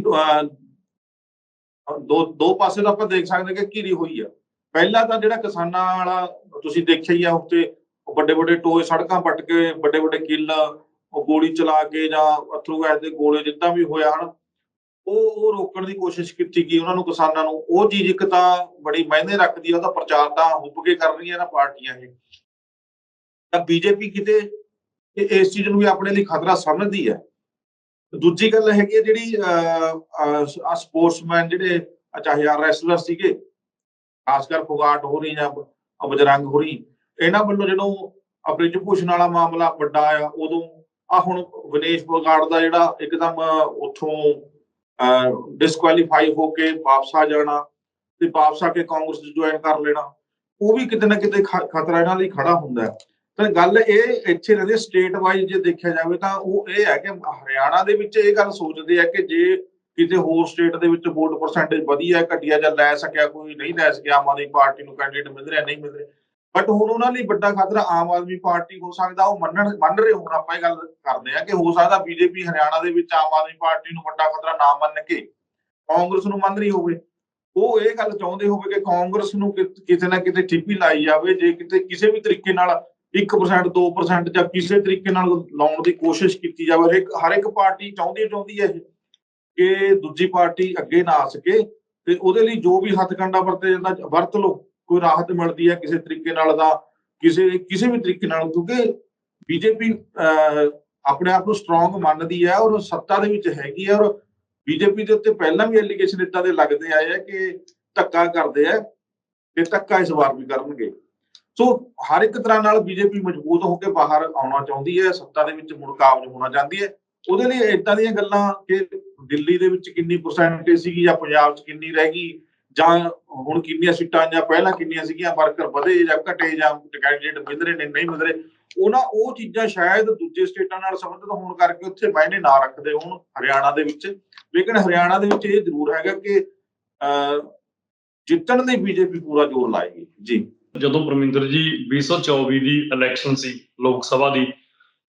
ਦੋ ਦੋ ਪਾਸੇ ਤਾਂ ਆਪਾਂ ਦੇਖ ਸਕਦੇ ਕਿ ਘਿਰੀ ਹੋਈ ਆ। ਪਹਿਲਾ ਤਾਂ ਜਿਹੜਾ ਕਿਸਾਨਾਂ ਵਾਲਾ ਤੁਸੀਂ ਦੇਖਿਆ ਹੀ ਆ ਉੱਤੇ ਵੱਡੇ ਵੱਡੇ ਟੋਏ ਸੜਕਾਂ ਪੱਟ ਕੇ, ਵੱਡੇ ਵੱਡੇ ਕਿੱਲ ਗੋਲੀ ਚਲਾ ਕੇ ਜਾਂ ਅਥਰੂ ਗੈਸ ਦੇ ਗੋਲੇ ਜਿੱਦਾਂ ਵੀ ਹੋਇਆ ਹਨ, ਉਹ ਉਹ ਰੋਕਣ ਦੀ ਕੋਸ਼ਿਸ਼ ਕੀਤੀ ਗਈ ਉਹਨਾਂ ਨੂੰ, ਕਿਸਾਨਾਂ ਨੂੰ। ਉਹ ਚੀਜ਼ ਇੱਕ ਤਾਂ ਬੜੀ ਮਹਿੰਦੇ ਰੱਖਦੀ ਆ ਉਹਦਾ ਪ੍ਰਚਾਰ ਤਾਂ ਹੁੱਬ ਕੇ ਕਰ ਰਹੀਆਂ ਨਾ ਪਾਰਟੀਆਂ ਇਹ। ਤਾਂ ਬੀਜੇਪੀ ਕਿਤੇ ਇਸ ਚੀਜ਼ ਨੂੰ ਵੀ ਆਪਣੇ ਲਈ ਖਤਰਾ ਸਮਝਦੀ ਹੈ ਦੂਜੀ ਗੱਲ ਹੈਗੀ ਹੈ ਜਿਹੜੀ ਆ ਸਪੋਰਟਸਮੈਨ ਜਿਹੜੇ ਚਾਹੇ ਆ ਰੈਸਲਰ ਸੀਗੇ, ਖਾਸ ਕਰ ਫੁਗਾਟ ਹੋ ਰਹੀ ਜਾਂ ਬਜਰੰਗ ਹੋ ਰਹੀ, ਇਹਨਾਂ ਵੱਲੋਂ ਜਦੋਂ ਆਪਣੇ ਭੂਸ਼ਣ ਵਾਲਾ ਮਾਮਲਾ ਵੱਡਾ ਆਇਆ, ਉਦੋਂ ਆ ਹੁਣ ਵਿਨੇਸ਼ ਫੁਗਾਟ ਦਾ ਜਿਹੜਾ ਇੱਕਦਮ ਉਥੋਂ ਡਿਸਕੁਆਲੀਫਾਈ ਹੋ ਕੇ ਵਾਪਸ ਆ ਜਾਣਾ ਤੇ ਵਾਪਸ ਆ ਕੇ ਕਾਂਗਰਸ ਜੁਆਇਨ ਕਰ ਲੈਣਾ, ਉਹ ਵੀ ਕਿਤੇ ਨਾ ਕਿਤੇ ਖ- ਖਤਰਾ ਇਹਨਾਂ ਲਈ ਖੜਾ ਹੁੰਦਾ ਹੈ। ਤਾਂ ਗੱਲ ਇਹ ਇੱਥੇ ਰਹਿੰਦੀ ਸਟੇਟ ਵਾਈਜ਼ ਜੇ ਦੇਖਿਆ ਜਾਵੇ ਤਾਂ ਉਹ ਇਹ ਹੈ ਕਿ ਹਰਿਆਣਾ ਦੇ ਵਿੱਚ ਇਹ ਗੱਲ ਸੋਚਦੇ ਆ ਕਿ ਜੇ ਕਿਤੇ ਹੋਰ ਸਟੇਟ ਦੇ ਵਿੱਚ ਵੋਟ ਪਰਸੈਂਟੇਜ ਵਧੀਆ ਘਟਿਆ ਜਾਂ ਲੈ ਸਕਿਆ, ਕੋਈ ਨਹੀਂ ਲੈ ਸਕਿਆ, ਆਮ ਆਦਮੀ ਪਾਰਟੀ ਨੂੰ ਕੈਂਡੀਡੇਟ ਮਿਲ ਰਿਹਾ, ਨਹੀਂ ਮਿਲ ਰਿਹਾ। ਬਟ ਹੁਣ ਉਹਨਾਂ ਲਈ ਵੱਡਾ ਖਤਰਾ ਆਮ ਆਦਮੀ ਪਾਰਟੀ ਹੋ ਸਕਦਾ, ਉਹ ਮੰਨਣ, ਮੰਨ ਰਹੇ ਹੁਣ, ਆਪਾਂ ਇਹ ਗੱਲ ਕਰਦੇ ਆ ਕਿ ਹੋ ਸਕਦਾ ਬੀਜੇਪੀ ਹਰਿਆਣਾ ਦੇ ਵਿੱਚ ਆਮ ਆਦਮੀ ਪਾਰਟੀ ਨੂੰ ਵੱਡਾ ਖਤਰਾ ਨਾ ਮੰਨ ਕੇ ਕਾਂਗਰਸ ਨੂੰ ਮੰਨ ਰਹੀ ਹੋਵੇ। ਉਹ ਇਹ ਗੱਲ ਚਾਹੁੰਦੇ ਹੋਵੇ ਕਿ ਕਾਂਗਰਸ ਨੂੰ ਕਿਤੇ ਨਾ ਕਿਤੇ ਠਿੱਪੀ ਲਾਈ ਜਾਵੇ, ਜੇ ਕਿਤੇ ਕਿਸੇ ਵੀ ਤਰੀਕੇ ਨਾਲ 1% 2% ਜਾਂ ਕਿਸੇ ਤਰੀਕੇ ਨਾਲ ਲਾਉਣ ਦੀ ਕੋਸ਼ਿਸ਼ ਕੀਤੀ ਜਾਵੇ। ਹਰ ਇੱਕ ਹਰ ਇੱਕ ਪਾਰਟੀ ਚਾਹੁੰਦੀ ਹੈ ਚਾਹੁੰਦੀ ਹੈ ਇਹ ਕਿ ਦੂਜੀ ਪਾਰਟੀ ਅੱਗੇ ਨਾ ਆ ਸਕੇ ਤੇ ਉਹਦੇ ਲਈ ਜੋ ਵੀ ਹੱਥਕੰਡਾ ਵਰਤੇ ਜਾਂਦਾ, ਵਰਤ ਲਓ। ਕੋਈ ਰਾਹਤ ਮਿਲਦੀ ਹੈ ਕਿਸੇ ਤਰੀਕੇ ਨਾਲ ਦਾ, ਕਿਸੇ ਕਿਸੇ ਵੀ ਤਰੀਕੇ ਨਾਲ, ਕਿਉਂਕਿ ਬੀਜੇਪੀ ਆਪਣੇ ਆਪ ਨੂੰ ਸਟਰੋਂਗ ਮੰਨਦੀ ਹੈ ਔਰ ਸੱਤਾ ਦੇ ਵਿੱਚ ਹੈਗੀ ਹੈ ਔਰ ਬੀਜੇਪੀ ਦੇ ਉੱਤੇ ਪਹਿਲਾਂ ਵੀ ਐਲੀਗੇਸ਼ਨ ਇਦਾਂ ਦੇ ਲੱਗਦੇ ਆਏ ਆ ਕਿ ਧੱਕਾ ਕਰਦੇ ਆ ਤੇ ਧੱਕਾ ਇਸ ਵਾਰ ਵੀ ਕਰਨਗੇ। ਸੋ ਹਰ ਇੱਕ ਤਰ੍ਹਾਂ ਨਾਲ ਬੀਜੇਪੀ ਮਜ਼ਬੂਤ ਹੋ ਕੇ ਬਾਹਰ ਆਉਣਾ ਚਾਹੁੰਦੀ ਹੈ ਸੱਤਾ ਦੇ ਵਿੱਚ ਮੁੜ ਕਾਬਜ ਹੋਣਾ ਚਾਹੁੰਦੀ ਹੈ। ਉਹਦੇ ਲਈ ਇਦਾਂ ਦੀਆਂ ਗੱਲਾਂ ਕਿ ਦਿੱਲੀ ਦੇ ਵਿੱਚ ਕਿੰਨੀ ਪਰਸੈਂਟੇਜ ਸੀਗੀ ਜਾਂ ਪੰਜਾਬ 'ਚ ਕਿੰਨੀ ਰਹਿ ਗਈ ਜਾਂ ਹੁਣ ਕਿੰਨੀਆਂ ਸੀਟਾਂ ਜਾਂ ਪਹਿਲਾਂ ਕਿੰਨੀਆਂ ਸੀਗੀਆਂ ਵਰਕਰ ਵਧੇ ਜਾਂ ਘਟੇ ਜਾਂ ਕੈਂਡੀਡੇਟ ਮਿਲ ਰਹੇ ਨੇ ਨਹੀਂ ਮਿਲ ਰਹੇ ਉਹਨਾਂ ਉਹ ਚੀਜ਼ਾਂ ਸ਼ਾਇਦ ਦੂਜੇ ਸਟੇਟਾਂ ਨਾਲ ਸੰਬੰਧਿਤ ਹੋਣ ਕਰਕੇ ਉੱਥੇ ਮਾਇਨੇ ਨਾ ਰੱਖਦੇ ਹੋਣ ਹਰਿਆਣਾ ਦੇ ਵਿੱਚ। ਲੇਕਿਨ ਹਰਿਆਣਾ ਦੇ ਵਿੱਚ ਇਹ ਜ਼ਰੂਰ ਹੈਗਾ ਕਿ ਅਹ, ਜਿੱਤਣ ਲਈ ਬੀਜੇਪੀ ਪੂਰਾ ਜ਼ੋਰ ਲਾਏਗੀ। ਜੀ। ਜਦੋਂ ਪਰਮਿੰਦਰ ਜੀ 2024 ਦੀ ਇਲੈਕਸ਼ਨ ਸੀ ਲੋਕ ਸਭਾ ਦੀ,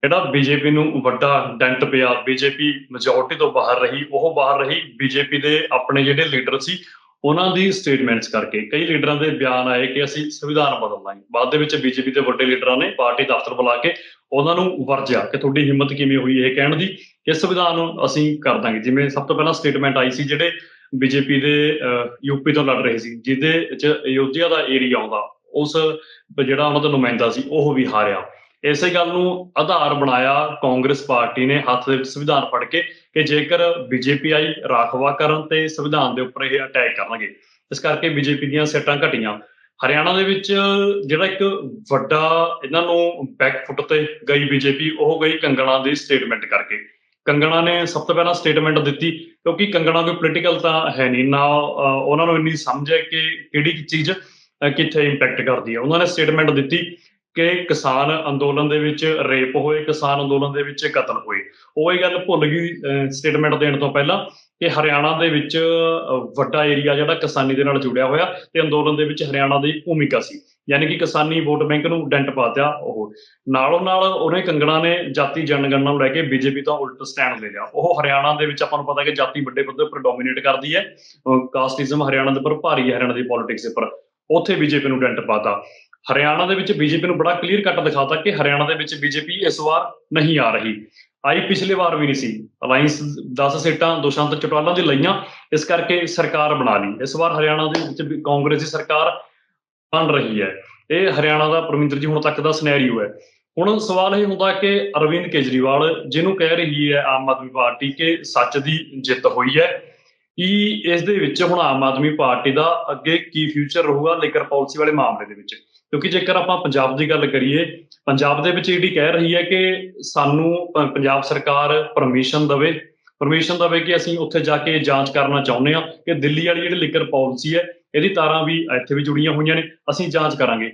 ਜਿਹੜਾ ਬੀਜੇਪੀ ਨੂੰ ਵੱਡਾ ਡੈਂਟ ਪਿਆ, ਬੀਜੇਪੀ ਮੈਜੋਰਟੀ ਤੋਂ ਬਾਹਰ ਰਹੀ, ਉਹ ਬਾਹਰ ਰਹੀ, ਬੀਜੇਪੀ ਦੇ ਆਪਣੇ ਜਿਹੜੇ ਲੀਡਰ ਸੀ, ਉਹਨਾਂ ਦੀ ਸਟੇਟਮੈਂਟਸ ਕਰਕੇ, ਕਈ ਲੀਡਰਾਂ ਦੇ ਬਿਆਨ ਆਏ ਕਿ ਅਸੀਂ ਸੰਵਿਧਾਨ ਬਦਲ ਲਾਂਗੇ। ਬਾਅਦ ਦੇ ਵਿੱਚ ਬੀਜੇਪੀ ਦੇ ਵੱਡੇ ਲੀਡਰਾਂ ਨੇ ਪਾਰਟੀ ਦਫ਼ਤਰ ਬੁਲਾ ਕੇ ਉਹਨਾਂ ਨੂੰ ਵਰਜਿਆ ਕਿ ਤੁਹਾਡੀ ਹਿੰਮਤ ਕਿਵੇਂ ਹੋਈ ਇਹ ਕਹਿਣ ਦੀ ਕਿ ਸੰਵਿਧਾਨ ਨੂੰ ਅਸੀਂ ਕਰ ਦਾਂਗੇ। ਜਿਵੇਂ ਸਭ ਤੋਂ ਪਹਿਲਾਂ ਸਟੇਟਮੈਂਟ ਆਈ ਸੀ ਜਿਹੜੇ ਬੀਜੇਪੀ ਦੇ ਯੂਪੀ ਤੋਂ ਲੜ ਰਹੇ ਸੀ, ਜਿਹਦੇ ਵਿੱਚ ਅਯੋਧਿਆ ਦਾ ਏਰੀਆ ਆਉਂਦਾ ਉਸ ਜਿਹੜਾ ਉਹਨਾਂ ਦਾ ਨੁਮਾਇੰਦਾ ਸੀ, ਉਹ ਵੀ ਹਾਰਿਆ। ਇਸੇ ਗੱਲ ਨੂੰ ਆਧਾਰ ਬਣਾਇਆ ਕਾਂਗਰਸ ਪਾਰਟੀ ਨੇ, ਹੱਥ ਦੇ ਵਿੱਚ ਸੰਵਿਧਾਨ ਫੜ ਕੇ ਕਿ ਜੇਕਰ ਬੀਜੇਪੀ ਆਈ ਰਾਖਵਾ ਕਰਨ ਤੇ ਸੰਵਿਧਾਨ ਦੇ ਉੱਪਰ ਇਹ ਅਟੈਕ ਕਰਨਗੇ। ਇਸ ਕਰਕੇ ਬੀਜੇਪੀ ਦੀਆਂ ਸੀਟਾਂ ਘਟੀਆਂ। ਹਰਿਆਣਾ ਦੇ ਵਿੱਚ ਜਿਹੜਾ ਇੱਕ ਵੱਡਾ ਇਹਨਾਂ ਨੂੰ ਬੈਕ ਫੁੱਟ ਤੇ ਗਈ ਬੀਜੇਪੀ, ਉਹ ਗਈ ਕੰਗਣਾ ਦੀ ਸਟੇਟਮੈਂਟ ਕਰਕੇ। ਕੰਗਣਾ ਨੇ ਸਭ ਤੋਂ ਪਹਿਲਾਂ ਸਟੇਟਮੈਂਟ ਦਿੱਤੀ, ਕਿਉਂਕਿ ਕੰਗਣਾ ਕੋਈ ਪੋਲੀਟੀਕਲ ਤਾਂ ਹੈ ਨਹੀਂ। ਨਾ ਉਹਨਾਂ ਨੂੰ ਇੰਨੀ ਸਮਝ ਹੈ ਕਿ ਕਿਹੜੀ ਚੀਜ਼ ਕਿੱਥੇ ਇੰਪੈਕਟ ਕਰਦੀ ਹੈ ਉਹਨਾਂ ਨੇ ਸਟੇਟਮੈਂਟ ਦਿੱਤੀ ਕਿ ਕਿਸਾਨ ਅੰਦੋਲਨ ਦੇ ਵਿੱਚ ਰੇਪ ਹੋਏ, ਕਿਸਾਨ ਅੰਦੋਲਨ ਦੇ ਵਿੱਚ ਕਤਲ ਹੋਏ। ਉਹ ਇਹ ਗੱਲ ਭੁੱਲ ਗਈ ਸਟੇਟਮੈਂਟ ਦੇਣ ਤੋਂ ਪਹਿਲਾਂ ਕਿ ਹਰਿਆਣਾ ਦੇ ਵਿੱਚ ਵੱਡਾ ਏਰੀਆ ਜਿਹੜਾ ਕਿਸਾਨੀ ਦੇ ਨਾਲ ਜੁੜਿਆ ਹੋਇਆ ਤੇ ਅੰਦੋਲਨ ਦੇ ਵਿੱਚ ਹਰਿਆਣਾ ਦੀ ਭੂਮਿਕਾ ਸੀ। ਯਾਨੀ ਕਿ ਕਿਸਾਨੀ ਵੋਟ ਬੈਂਕ ਨੂੰ ਡੈਂਟ ਪਾਤਿਆ ਉਹ। ਨਾਲੋਂ ਨਾਲ ਉਹਨੇ ਕੰਗਣਾ ਨੇ ਜਾਤੀ ਜਨਗਣਨਾ ਨੂੰ ਲੈ ਕੇ ਬੀਜੇਪੀ ਤੋਂ ਉਲਟ ਸਟੈਂਡ ਲੈ ਲਿਆ। ਉਹ ਹਰਿਆਣਾ ਦੇ ਵਿੱਚ ਆਪਾਂ ਨੂੰ ਪਤਾ ਕਿ ਜਾਤੀ ਵੱਡੇ ਪੱਧਰ ਉੱਪਰ ਡੋਮੀਨੇਟ ਕਰਦੀ ਹੈ। ਕਾਸਟਿਜ਼ਮ ਹਰਿਆਣਾ ਦੇ ਉੱਪਰ, ਭਾਰੀ ਹੈ ਹਰਿਆਣਾ ਦੀ ਪੋਲਿਟਿਕਸ ਦੇ ਉੱਪਰ। ਉੱਥੇ ਬੀਜੇਪੀ ਨੂੰ ਡੈਂਟ ਪਾਤਾ। ਹਰਿਆਣਾ ਦੇ ਵਿੱਚ ਬੀਜੇਪੀ ਨੂੰ ਬੜਾ ਕਲੀਅਰ ਕੱਟ ਦਿਖਾਤਾ ਕਿ ਹਰਿਆਣਾ ਦੇ ਵਿੱਚ ਬੀਜੇਪੀ ਇਸ ਵਾਰ ਨਹੀਂ ਆ ਰਹੀ। ਆਈ ਪਿਛਲੇ ਵਾਰ ਵੀ ਨਹੀਂ ਸੀ। ਅਲਾਈਅੰਸ 10 ਸੀਟਾਂ ਦੁਸ਼ਾਂਤ ਚੌਟਾਲਾ ਦੀ ਲਈਆਂ। ਇਸ ਕਰਕੇ ਸਰਕਾਰ ਬਣਾ ਲਈ। ਇਸ ਵਾਰ ਹਰਿਆਣਾ ਦੇ ਵਿੱਚ ਵੀ ਕਾਂਗਰਸ ਦੀ ਸਰਕਾਰ ਬਣ ਰਹੀ ਹੈ। ਇਹ ਹਰਿਆਣਾ ਦਾ ਪਰਮਿੰਦਰ ਜੀ ਹੁਣ ਤੱਕ ਦਾ ਸਿਨੈਰੀਓ ਹੈ। ਹੁਣ ਸਵਾਲ ਇਹ ਹੁੰਦਾ ਕਿ ਅਰਵਿੰਦ ਕੇਜਰੀਵਾਲ, ਜਿਹਨੂੰ ਕਹਿ ਰਹੀ ਹੈ ਆਮ ਆਦਮੀ ਪਾਰਟੀ ਕਿ ਸੱਚ ਦੀ ਜਿੱਤ ਹੋਈ ਹੈ ਕਿ ਇਸ ਦੇ ਵਿੱਚ ਹੁਣ ਆਮ ਆਦਮੀ ਪਾਰਟੀ ਦਾ ਅੱਗੇ ਕੀ ਫਿਊਚਰ ਰਹੂਗਾ ਲੇਕਰ ਪਾਲਿਸੀ ਵਾਲੇ ਮਾਮਲੇ ਦੇ ਵਿੱਚ? ਕਿਉਂਕਿ ਜੇਕਰ ਆਪਾਂ ਪੰਜਾਬ ਦੀ ਗੱਲ ਕਰੀਏ, ਪੰਜਾਬ ਦੇ ਵਿੱਚ ਈਡੀ ਕਹਿ ਰਹੀ ਹੈ ਕਿ ਸਾਨੂੰ ਪੰਜਾਬ ਸਰਕਾਰ ਪਰਮਿਸ਼ਨ ਦੇਵੇ। ਪਰਮਿਸ਼ਨ ਦੇਵੇ ਕਿ ਅਸੀਂ ਉੱਥੇ ਜਾ ਕੇ ਜਾਂਚ ਕਰਨਾ ਚਾਹੁੰਦੇ ਹਾਂ ਕਿ ਦਿੱਲੀ ਵਾਲੀ ਜਿਹੜੀ ਲਿਕਰ ਪਾਲਿਸੀ ਹੈ, ਇਹਦੀ ਤਾਰਾਂ ਵੀ ਇੱਥੇ ਵੀ ਜੁੜੀਆਂ ਹੋਈਆਂ ਨੇ, ਅਸੀਂ ਜਾਂਚ ਕਰਾਂਗੇ।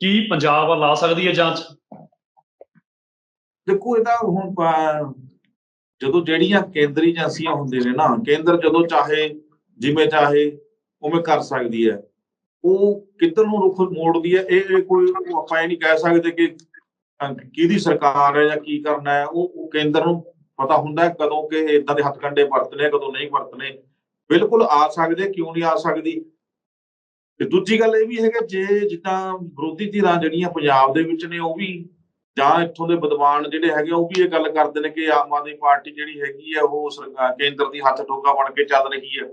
ਕੀ ਪੰਜਾਬ ਲਾ ਸਕਦੀ ਹੈ ਜਾਂਚ? ਦੇਖੋ ਇਹਦਾ ਹੁਣ ਜਦੋਂ ਜਿਹੜੀਆਂ ਕੇਂਦਰੀ ਏਜੰਸੀਆਂ ਹੁੰਦੀਆਂ ਨੇ ਨਾ ਕੇਂਦਰ ਜਦੋਂ ਚਾਹੇ ਜਿਵੇਂ ਚਾਹੇ ਉਵੇਂ ਕਰ ਸਕਦੀ ਹੈ। ਉਹ ਕਿੱਧਰ ਨੂੰ ਰੁਖ ਮੋੜਦੀ ਹੈ ਇਹ ਕੋਈ ਆਪਾਂ ਇਹ ਨਹੀਂ ਕਹਿ ਸਕਦੇ ਕਿ ਕਿਹਦੀ ਸਰਕਾਰ ਹੈ ਜਾਂ ਕੀ ਕਰਨਾ ਹੈ ਉਹ ਕੇਂਦਰ ਨੂੰ ਪਤਾ ਹੁੰਦਾ ਹੈ ਕਦੋਂ ਕਿ ਇਦਾਂ ਦੇ ਹੱਥਕੰਡੇ ਵਰਤਨੇ ਆ, ਕਦੋਂ ਨਹੀਂ ਵਰਤਨੇ। ਬਿਲਕੁਲ ਆ ਸਕਦੇ ਕਿਉਂ ਨਹੀਂ ਆ ਸਕਦੀ? ਤੇ ਦੂਜੀ ਗੱਲ ਇਹ ਵੀ ਹੈ ਕਿ ਜੇ ਜਿੱਦਾਂ ਵਿਰੋਧੀ ਧਿਰਾਂ ਜਿਹੜੀਆਂ ਪੰਜਾਬ ਦੇ ਵਿੱਚ ਨੇ ਉਹ ਵੀ ਜਾਂ ਇੱਥੋਂ ਦੇ ਵਿਦਵਾਨ ਜਿਹੜੇ ਹੈਗੇ ਆ, ਉਹ ਵੀ ਇਹ ਗੱਲ ਕਰਦੇ ਨੇ ਕਿ ਆਮ ਆਦਮੀ ਪਾਰਟੀ ਜਿਹੜੀ ਹੈਗੀ ਹੈ ਉਹ ਸਰਕਾਰ ਕੇਂਦਰ ਦੀ ਹੱਥ ਟੋਕਾ ਬਣ ਕੇ ਚੱਲ ਰਹੀ ਹੈ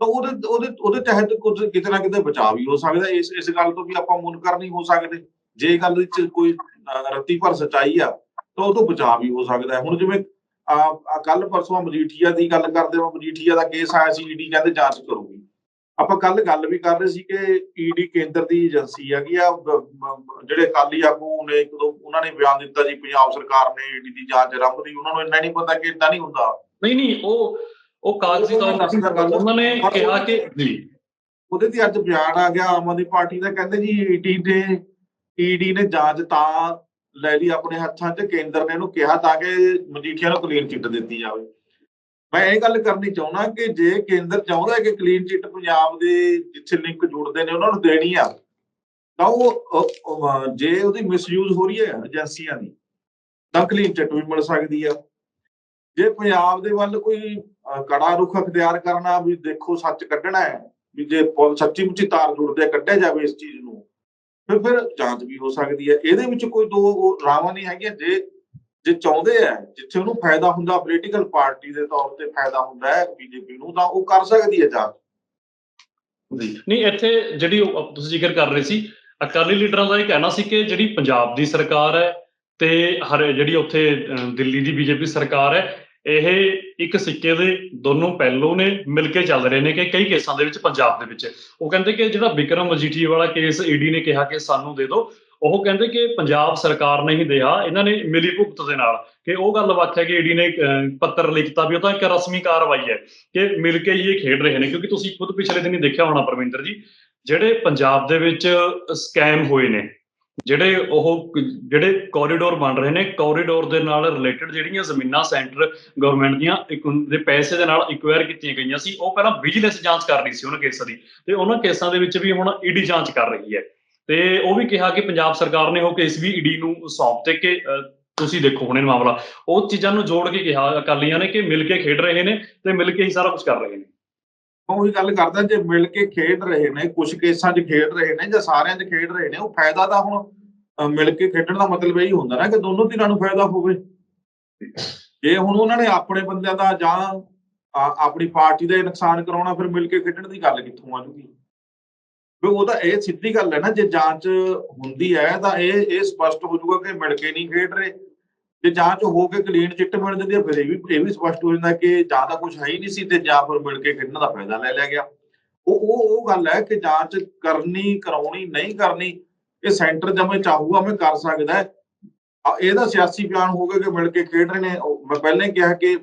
ਤਾਂ ਉਹਦੇ ਉਹਦੇ ਉਹਦੇ ਤਹਿਤ ਕੁਝ ਕਿਤੇ ਨਾ ਕਿਤੇ ਬਚਾਅ ਵੀ ਹੋ ਸਕਦਾ। ਇਸ ਇਸ ਗੱਲ ਤੋਂ ਵੀ ਆਪਾਂ ਮੁਨਕਰ ਨਹੀਂ ਹੋ ਸਕਦੇ। ਜੇ ਗੱਲ ਵਿੱਚ ਕੋਈ ਰੱਤੀ ਭਰ ਸਚਾਈ ਆ ਤਾਂ ਉਹ ਤੋਂ ਬਚਾਅ ਵੀ ਹੋ ਸਕਦਾ। ਹੁਣ ਜਿਵੇਂ ਆ ਕੱਲ ਪਰਸੋਂ ਮਜੀਠੀਆ ਦੀ ਗੱਲ ਕਰਦੇ ਹਾਂ ਮਜੀਠੀਆ ਦਾ ਕੇਸ ਆਇਆ ਸੀ ਈਡੀ ਕਹਿੰਦੇ ਜਾਂਚ ਕਰੂਗੀ। ਆਪਾਂ ਕੱਲ ਗੱਲ ਵੀ ਕਰ ਰਹੇ ਸੀ ਕਿ ਈਡੀ ਕੇਂਦਰ ਦੀ ਏਜੰਸੀ ਹੈਗੀ ਆ ਜਿਹੜੇ ਕਾਲੀ ਆਗੂ ਨੇ ਇੱਕ ਦੋ ਉਹਨਾਂ ਨੇ ਬਿਆਨ ਦਿੱਤਾ ਜੀ ਪੰਜਾਬ ਸਰਕਾਰ ਨੇ ਈਡੀ ਦੀ ਜਾਂਚ ਆਰੰਭ ਦੀ ਉਹਨਾਂ ਨੂੰ ਇੰਨਾ ਨਹੀਂ ਪਤਾ ਕਿ ਇਦਾਂ ਨਹੀਂ ਹੁੰਦਾ। ਨਹੀਂ ਨਹੀਂ ਉਹ ਉਹ ਕਾਗਜ਼ੀ ਤੌਰ ਤੇ ਉਹਨਾਂ ਨੇ ਕਿਹਾ ਕਿ ਜੀ। ਉਹਦੇ ਤੇ ਅੱਜ ਬਿਆਨ ਆ ਗਿਆ ਆਮ ਆਦਮੀ ਪਾਰਟੀ ਦਾ ਕਹਿੰਦੇ ਜੀ ਈਡੀ ਨੇ ਈਡੀ ਨੇ ਜਾਂਚ ਤਾਂ ਲੈ ਲਈ ਆਪਣੇ ਹੱਥਾਂ 'ਚ ਕੇਂਦਰ ਨੇ ਇਹਨੂੰ ਕਿਹਾ ਤਾਂ ਕਿ ਮਜੀਠੀਆ ਨੂੰ ਕਲੀਨ ਚਿੱਟ ਦਿੱਤੀ ਜਾਵੇ। ਮੈਂ ਇਹ ਗੱਲ ਕਰਨੀ ਚਾਹੁੰਦਾ ਕਿ ਜੇ ਕੇਂਦਰ ਚਾਹੁੰਦਾ ਕਿ ਕਲੀਨ ਚਿੱਟ ਪੰਜਾਬ ਦੇ ਜਿੱਥੇ ਲਿੰਕ ਜੁੜਦੇ ਨੇ ਉਹਨਾਂ ਨੂੰ ਦੇਣੀ ਆ ਤਾਂ ਉਹ ਜੇ ਉਹਦੀ ਮਿਸਯੂਜ਼ ਹੋ ਰਹੀ ਹੈ ਏਜੰਸੀਆਂ ਦੀ ਤਾਂ ਕਲੀਨ ਚਿੱਟ ਵੀ ਮਿਲ ਸਕਦੀ ਆ। ਜੇ ਪੰਜਾਬ ਦੇ ਵੱਲ ਕੋਈ ਕੜਾ ਰੁਖ ਅਖਤਿਆਰ ਕਰਨਾ ਵੀ ਦੇਖੋ ਸੱਚ ਕੱਢਣਾ ਹੈ ਵੀ ਜੇ ਪੁਲ ਸੱਚੀ ਮੁੱਚੀ ਤਾਰ ਜੁੜਦੇ ਆ, ਕੱਢਿਆ ਜਾਵੇ ਇਸ ਚੀਜ਼ ਨੂੰ ਫਿਰ ਫਿਰ ਜਾਂਚ ਵੀ ਹੋ ਸਕਦੀ ਹੈ। ਇਹਦੇ ਵਿੱਚ ਕੋਈ ਦੋ ਉਹ ਰਾਵਾਂ ਨਹੀਂ ਹੈਗੀਆਂ ਜੇ ਜੇ ਚਾਹੁੰਦੇ ਆ, ਜਿੱਥੇ ਉਹਨੂੰ ਫਾਇਦਾ ਹੁੰਦਾ ਪੋਲੀਟੀਕਲ ਪਾਰਟੀ ਦੇ ਤੌਰ ਤੇ ਫਾਇਦਾ ਹੁੰਦਾ ਹੈ ਬੀਜੇਪੀ ਨੂੰ, ਤਾਂ ਉਹ ਕਰ ਸਕਦੀ ਹੈ ਜਾਂਚ ਨਹੀਂ, ਇੱਥੇ ਜਿਹੜੀ ਤੁਸੀਂ ਜ਼ਿਕਰ ਕਰ ਰਹੇ ਸੀ, ਅਕਾਲੀ ਲੀਡਰਾਂ ਦਾ ਇਹ ਕਹਿਣਾ ਸੀ ਕਿ ਜਿਹੜੀ ਪੰਜਾਬ ਦੀ ਸਰਕਾਰ ਹੈ ਤੇ ਹਰ ਜਿਹੜੀ ਉੱਥੇ ਦਿੱਲੀ ਦੀ ਬੀਜੇਪੀ ਸਰਕਾਰ ਹੈ, ਇਹ ਇੱਕ ਸਿੱਕੇ ਦੇ ਦੋਨੋਂ ਪਹਿਲੂ ਨੇ ਮਿਲ ਕੇ ਚੱਲ ਰਹੇ ਨੇ ਕਿ ਕਈ ਕੇਸਾਂ ਦੇ ਵਿੱਚ, ਪੰਜਾਬ ਦੇ ਵਿੱਚ। ਉਹ ਕਹਿੰਦੇ ਕਿ ਜਿਹੜਾ ਵਿਕਰਮ ਮਜੀਠੀਆ ਵਾਲਾ ਕੇਸ ਈਡੀ ਨੇ ਕਿਹਾ ਕਿ ਸਾਨੂੰ ਦੇ ਦਿਓ ਉਹ ਕਹਿੰਦੇ ਕਿ ਪੰਜਾਬ ਸਰਕਾਰ ਨੇ ਹੀ ਦਿਆ, ਇਹਨਾਂ ਨੇ ਮਿਲੀ ਭੁਗਤ ਦੇ ਨਾਲ। ਕਿ ਉਹ ਗੱਲ ਵੱਖ ਹੈ ਕਿ ਈਡੀ ਨੇ ਪੱਤਰ ਲਿਖਤਾ ਵੀ, ਉਹ ਤਾਂ ਇੱਕ ਰਸਮੀ ਕਾਰਵਾਈ ਹੈ ਕਿ ਮਿਲ ਕੇ ਹੀ ਇਹ ਖੇਡ ਰਹੇ ਨੇ, ਕਿਉਂਕਿ ਤੁਸੀਂ ਖੁਦ ਪਿਛਲੇ ਦਿਨੀ ਦੇਖਿਆ ਹੋਣਾ ਪਰਮਿੰਦਰ ਜੀ, ਜਿਹੜੇ ਪੰਜਾਬ ਦੇ ਵਿੱਚ ਸਕੈਮ ਹੋਏ ਨੇ, ਜਿਹੜੇ ਉਹ, ਜਿਹੜੇ ਕੋਰੀਡੋਰ ਬਣ ਰਹੇ ਨੇ ਕੋਰੀਡੋਰ ਦੇ ਨਾਲ ਰਿਲੇਟਡ ਜਿਹੜੀਆਂ ਜ਼ਮੀਨਾਂ ਸੈਂਟਰ ਗਵਰਨਮੈਂਟ ਦੀਆਂ, ਇੱਕ ਦੇ ਪੈਸੇ ਦੇ ਨਾਲ ਇਕਵਾਇਰ ਕੀਤੀਆਂ ਗਈਆਂ ਸੀ, ਉਹ ਪਹਿਲਾਂ ਵਿਜੀਲੈਂਸ ਜਾਂਚ ਕਰ ਰਹੀ ਸੀ ਉਹਨਾਂ ਕੇਸਾਂ ਦੀ, ਤੇ ਉਹਨਾਂ ਕੇਸਾਂ ਦੇ ਵਿੱਚ ਵੀ ਹੁਣ ਈਡੀ ਜਾਂਚ ਕਰ ਰਹੀ ਹੈ। ਤੇ ਉਹ ਵੀ ਕਿਹਾ ਕਿ ਪੰਜਾਬ ਸਰਕਾਰ ਨੇ ਉਹ ਕੇਸ ਵੀ ਈਡੀ ਨੂੰ ਸੌਂਪਤੇ ਕਿ ਤੁਸੀਂ ਦੇਖੋ ਹੁਣ ਇਹ ਮਾਮਲਾ। ਉਹ ਚੀਜ਼ਾਂ ਨੂੰ ਜੋੜ ਕੇ ਕਿਹਾ ਅਕਾਲੀਆਂ ਨੇ ਕਿ ਮਿਲ ਕੇ ਖੇਡ ਰਹੇ ਨੇ ਤੇ ਮਿਲ ਕੇ ਹੀ ਸਾਰਾ ਕੁਝ ਕਰ ਰਹੇ ਨੇ। ਉਹੀ ਗੱਲ ਕਰਦਾ, ਜੇ ਮਿਲ ਕੇ ਖੇਡ ਰਹੇ ਨੇ ਕੁਝ ਕੇਸਾਂ 'ਚ ਖੇਡ ਰਹੇ ਨੇ ਜਾਂ ਸਾਰਿਆਂ 'ਚ ਖੇਡ ਰਹੇ ਨੇ, ਉਹ ਫਾਇਦਾ ਤਾਂ ਹੁਣ ਮਿਲ ਕੇ ਖੇਡਣ ਦਾ ਮਤਲਬ ਇਹੀ ਹੁੰਦਾ ਨਾ ਕਿ ਦੋਨੋਂ ਧਿਰਾਂ ਨੂੰ ਫਾਇਦਾ ਹੋਵੇ। ਜੇ ਹੁਣ ਉਹਨਾਂ ਨੇ ਆਪਣੇ ਬੰਦਿਆਂ ਦਾ ਜਾਂ ਆਪਣੀ ਪਾਰਟੀ ਦਾ ਨੁਕਸਾਨ ਕਰਾਉਣਾ, ਫਿਰ ਮਿਲ ਕੇ ਖੇਡਣ ਦੀ ਗੱਲ ਕਿੱਥੋਂ ਆ ਜੂਗੀ? ਵੀ ਉਹ ਤਾਂ ਇਹ ਸਿੱਧੀ ਗੱਲ ਹੈ ਨਾ ਜੇ ਜਾਂਚ ਹੁੰਦੀ ਹੈ ਤਾਂ ਇਹ ਇਹ ਸਪਸ਼ਟ ਹੋ ਜਾਊਗਾ ਕਿ ਮਿਲ ਕੇ ਨਹੀਂ ਖੇਡ ਰਹੇ। ਜੇ ਜਾਂਚ ਹੋ ਕੇ ਕਲੀਨ ਚਿੱਟ ਮਿਲ ਜਾਂਦੀ ਹੈ ਫਿਰ ਇਹ ਵੀ ਇਹ ਵੀ ਸਪਸ਼ਟ ਹੋ ਜਾਂਦਾ ਕਿ ਜਾਂ ਤਾਂ ਕੁਝ ਹੈ ਹੀ ਨਹੀਂ ਸੀ ਤੇ ਜਾਂ ਫਿਰ ਮਿਲ ਕੇ ਖੇਡਣ ਦਾ ਫਾਇਦਾ ਲੈ ਲਿਆ ਗਿਆ। ਉਹ ਉਹ ਉਹ ਗੱਲ ਹੈ ਕਿ ਜਾਂਚ ਕਰਨੀ ਕਰਾਉਣੀ ਨਹੀਂ ਕਰਨੀ ਇਹ ਸੈਂਟਰ ਜਮੇ ਚਾਹੂਗਾ ਮੈਂ ਕਰ ਸਕਦਾ ਹੈ। ਆ, ਇਹਦਾ ਸਿਆਸੀ ਬਿਆਨ ਹੋਗਾ ਕਿ ਮਿਲ ਕੇ ਖੇਡ ਰਹੇ ਨੇ। ਮੈਂ ਪਹਿਲਾਂ ਹੀ ਕਿਹਾ ਕਿ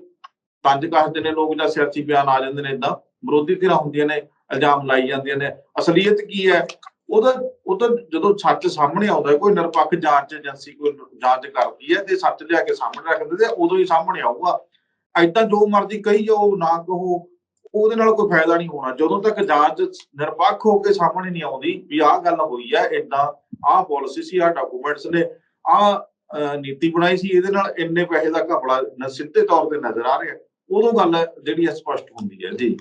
ਤੰਜ ਕੱਸਦੇ ਨੇ ਲੋਕ ਜਾਂ ਸਿਆਸੀ ਬਿਆਨ ਆ ਜਾਂਦੇ ਨੇ ਇਦਾਂ ਵਿਰੋਧੀ ਧਿਰਾਂ ਹੁੰਦੀਆਂ ਨੇ। ਇਲਜ਼ਾਮ ਲਾਈ ਜਾਂਦੀਆਂ ਨੇ। ਅਸਲੀਅਤ ਕੀ ਹੈ? ਉਹਦਾ ਉਹ ਤਾਂ ਜਦੋਂ ਸੱਚ ਸਾਹਮਣੇ ਆਉਂਦਾ ਕੋਈ ਨਿਰਪੱਖ ਜਾਂਚ ਏਜੰਸੀ ਕੋਈ ਜਾਂਚ ਕਰਦੀ ਹੈ ਤੇ ਸੱਚ ਲਿਆ ਕੇ ਸਾਹਮਣੇ ਰੱਖ ਦਿੰਦੇ ਉਦੋਂ ਹੀ ਸਾਹਮਣੇ ਆਊਗਾ। ਐਦਾਂ ਜੋ ਮਰਜ਼ੀ ਕਹੀ ਜਾਓ, ਨਾ ਕਹੋ, ਉਹਦੇ ਨਾਲ ਕੋਈ ਫਾਇਦਾ ਨਹੀਂ ਹੋਣਾ। ਜਦੋਂ ਤੱਕ ਜਾਂਚ ਨਿਰਪੱਖ ਹੋ ਕੇ ਸਾਹਮਣੇ ਨਹੀਂ ਆਉਂਦੀ ਵੀ ਆਹ ਗੱਲ ਹੋਈ ਹੈ ਇਦਾਂ ਆਹ ਪਾਲਿਸੀ ਸੀ, ਆਹ ਡਾਕੂਮੈਂਟਸ ਨੇ, ਆਹ ਨੀਤੀ ਬਣਾਈ ਸੀ, ਇਹਦੇ ਨਾਲ ਇੰਨੇ ਪੈਸੇ ਦਾ ਘਪਲਾ ਸਿੱਧੇ ਤੌਰ ਤੇ ਨਜ਼ਰ ਆ ਰਿਹਾ। ਉਦੋਂ ਗੱਲ ਜਿਹੜੀ ਹੈ ਸਪਸ਼ਟ ਹੁੰਦੀ ਹੈ। ਜੀ।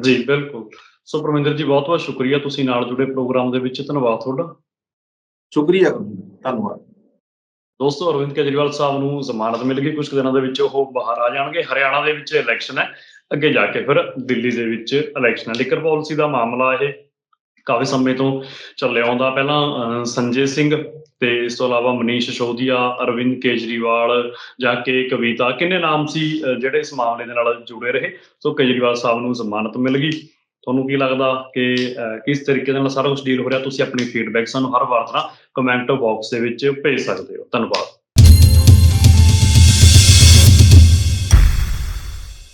ਜੀ। ਬਿਲਕੁਲ। ਸੋ ਪਰਮਿੰਦਰ ਜੀ ਬਹੁਤ ਬਹੁਤ ਸ਼ੁਕਰੀਆ ਤੁਸੀਂ ਨਾਲ ਜੁੜੇ ਪ੍ਰੋਗਰਾਮ ਦੇ ਵਿੱਚ। ਧੰਨਵਾਦ ਤੁਹਾਡਾ। ਸ਼ੁਕਰੀਆ ਧੰਨਵਾਦ। ਦੋਸਤੋ ਅਰਵਿੰਦ ਕੇਜਰੀਵਾਲ ਸਾਹਿਬ ਨੂੰ ਜ਼ਮਾਨਤ ਮਿਲ ਗਈ। ਕੁਝ ਦਿਨਾਂ ਦੇ ਵਿੱਚ ਉਹ ਬਾਹਰ ਆ ਜਾਣਗੇ। ਹਰਿਆਣਾ ਦੇ ਵਿੱਚ ਇਲੈਕਸ਼ਨ ਹੈ। ਅੱਗੇ ਜਾ ਕੇ ਫਿਰ ਦਿੱਲੀ ਦੇ ਵਿੱਚ ਇਲੈਕਸ਼ਨ ਹੈ ਲਿਕਰ ਪਾਲਿਸੀ ਦਾ ਮਾਮਲਾ ਇਹ। ਕਾਫੀ ਸਮੇਂ ਤੋਂ ਚੱਲਿਆ ਆਉਂਦਾ। ਪਹਿਲਾਂ ਸੰਜੇ ਸਿੰਘ ਤੇ ਇਸ ਤੋਂ ਇਲਾਵਾ ਮਨੀਸ਼ ਸ਼ੋਦੀਆ ਅਰਵਿੰਦ ਕੇਜਰੀਵਾਲ ਜਾਂ ਕੇ ਕਵਿਤਾ, ਕਿੰਨੇ ਨਾਮ ਸੀ ਜਿਹੜੇ ਇਸ ਮਾਮਲੇ ਦੇ ਨਾਲ ਜੁੜੇ ਰਹੇ? ਸੋ ਕੇਜਰੀਵਾਲ ਸਾਹਿਬ ਨੂੰ ਜ਼ਮਾਨਤ ਮਿਲ ਗਈ। ਤੁਹਾਨੂੰ ਕੀ ਲੱਗਦਾ ਕਿ ਕਿਸ ਤਰੀਕੇ ਦੇ ਨਾਲ ਸਾਰਾ ਕੁਝ ਡੀਲ ਹੋ ਰਿਹਾ? ਤੁਸੀਂ ਆਪਣੀ ਫੀਡਬੈਕ ਸਾਨੂੰ ਹਰ ਵਾਰ ਤਰ੍ਹਾਂ ਕਮੈਂਟ ਬਾਕਸ ਦੇ ਵਿੱਚ ਭੇਜ ਸਕਦੇ ਹੋ। ਧੰਨਵਾਦ।